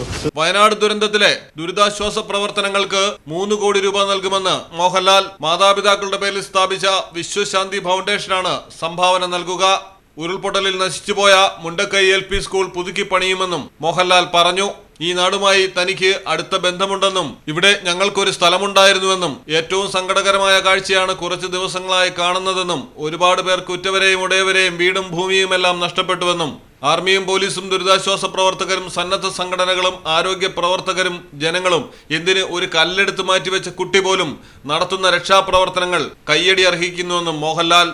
കുറച്ച്. വയനാട് ദുരന്തത്തിലെ ദുരിതാശ്വാസ പ്രവർത്തനങ്ങൾക്ക് മൂന്ന് കോടി രൂപ നൽകുമെന്ന് മോഹൻലാൽ മാതാപിതാക്കളുടെ പേരിൽ സ്ഥാപിച്ച വിശ്വശാന്തി ഫൗണ്ടേഷനാണ് സംഭാവന നൽകുക. ഉരുൾപൊട്ടലിൽ നശിച്ചുപോയ മുണ്ടക്കൈ എൽ പി സ്കൂൾ പുതുക്കി പണിയുമെന്നും മോഹൻലാൽ പറഞ്ഞു. ഈ നാടുമായി തനിക്ക് അടുത്ത ബന്ധമുണ്ടെന്നും ഇവിടെ ഞങ്ങൾക്കൊരു സ്ഥലമുണ്ടായിരുന്നുവെന്നും ഏറ്റവും സങ്കടകരമായ കാഴ്ചയാണ് കുറച്ച് ദിവസങ്ങളായി കാണുന്നതെന്നും ഒരുപാട് പേർ കുറ്റവരെയും ഉടയവരെയും വീടും ഭൂമിയുമെല്ലാം നഷ്ടപ്പെട്ടുവെന്നും ആർമിയും പോലീസും ദുരിതാശ്വാസ പ്രവർത്തകരും സന്നദ്ധ സംഘടനകളും ആരോഗ്യ പ്രവർത്തകരും ജനങ്ങളും എന്തിന് ഒരു കല്ലെടുത്ത് മാറ്റിവെച്ച കുട്ടി പോലും നടത്തുന്ന രക്ഷാപ്രവർത്തനങ്ങൾ കയ്യടി അർഹിക്കുന്നുവെന്നും മോഹൻലാൽ.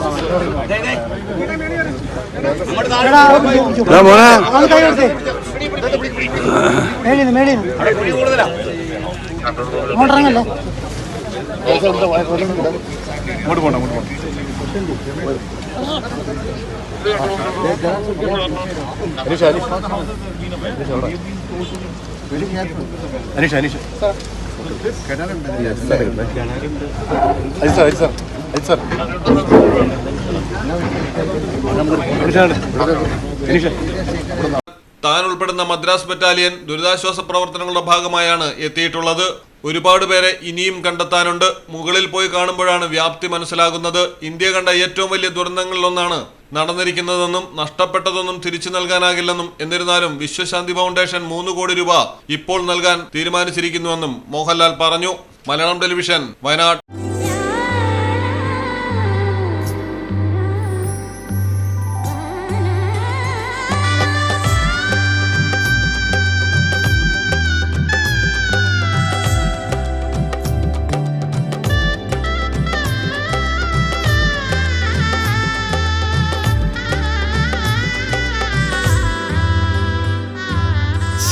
ഇങ്ങോട്ട് ഇങ്ങോട്ട് Aneesha Aneesha Aji sir Aji sir Aji sir താൻ ഉൾപ്പെടുന്ന മദ്രാസ് ബറ്റാലിയൻ ദുരിതാശ്വാസ പ്രവർത്തനങ്ങളുടെ ഭാഗമായാണ് എത്തിയിട്ടുള്ളത്. ഒരുപാട് പേരെ ഇനിയും കണ്ടെത്താനുണ്ട്. മുകളിൽ പോയി കാണുമ്പോഴാണ് വ്യാപ്തി മനസ്സിലാകുന്നത്. ഇന്ത്യ കണ്ട ഏറ്റവും വലിയ ദുരന്തങ്ങളിലൊന്നാണ് നടന്നിരിക്കുന്നതെന്നും നഷ്ടപ്പെട്ടതൊന്നും തിരിച്ചു നൽകാനാകില്ലെന്നും എന്നിരുന്നാലും വിശ്വശാന്തി ഫൗണ്ടേഷൻ മൂന്ന് കോടി രൂപ ഇപ്പോൾ നൽകാൻ തീരുമാനിച്ചിരിക്കുന്നുവെന്നും മോഹൻലാൽ പറഞ്ഞു. Malayalam television Wayanad.